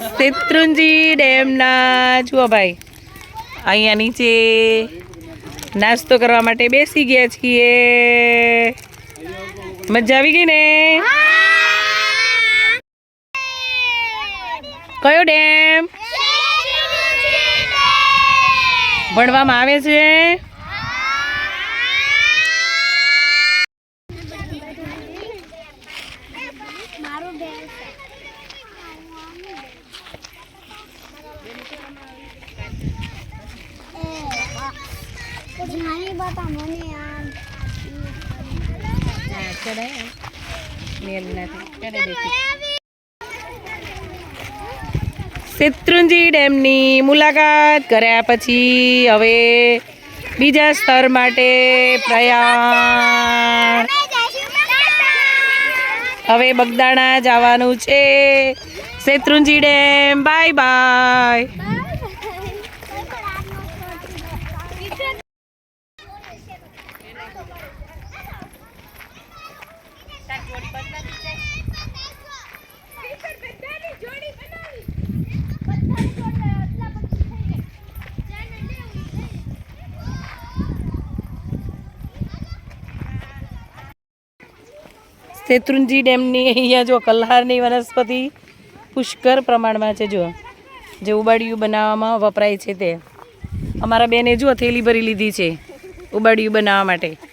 શેત્રુંજી ડેમના, જુઓ ભાઈ. અહીંયા નીચે નાસ્તો કરવા માટે બેસી ગયા છીએ. મજા આવી ગઈ ને? કયો ડેમ? ભણવામાં આવે છે. જાણી બતા મને આમ શેત્રુંજી ડેમની મુલાકાત કર્યા પછી હવે બીજા સ્તર માટે પ્રયાણ હવે બગદાણા જવાનું છે Shetrunji dam bye bye Shetrunji ડેમની અહીંયા જો કલ્હારની વનસ્પતિ પુષ્કર પ્રમાણમાં છે જો. જે ઉબાડિયું બનાવવામાં વપરાય છે તે. અમારા બેને જો થેલી ભરી લીધી છે ઉબાડિયું બનાવવા માટે.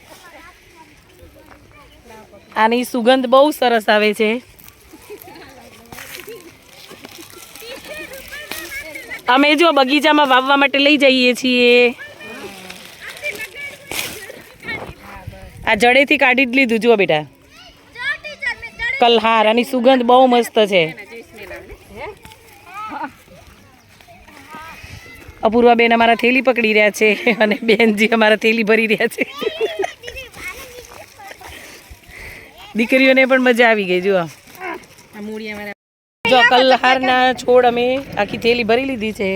આની સુગંધ બહુ સરસ આવે છે. અમે જો બગીચામાં વાવવા માટે લઈ જઈએ છીએ. આ જડેથી કાઢી જ લીધું, જુઓ બેટા. કલહાર, આની સુગંધ બહુ મસ્ત છે. અપૂર્વા બેન અમારા થેલી પકડી રહ્યા છે અને બેનજી અમારા થેલી ભરી રહ્યા છે. દીકરીઓને પણ મજા આવી ગઈ જુઓ. જો કલ્હારના છોડ અમે આખી થેલી ભરી લીધી છે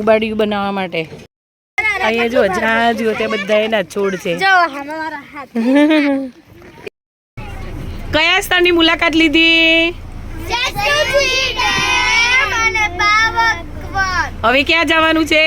ઉબાડિયું બનાવવા માટે. અહીંયા જો જ્યાં જુઓ ત્યાં બધા એના છોડ છે. જો કયા સ્થળની મુલાકાત લીધી? હવે ક્યાં જવાનું છે?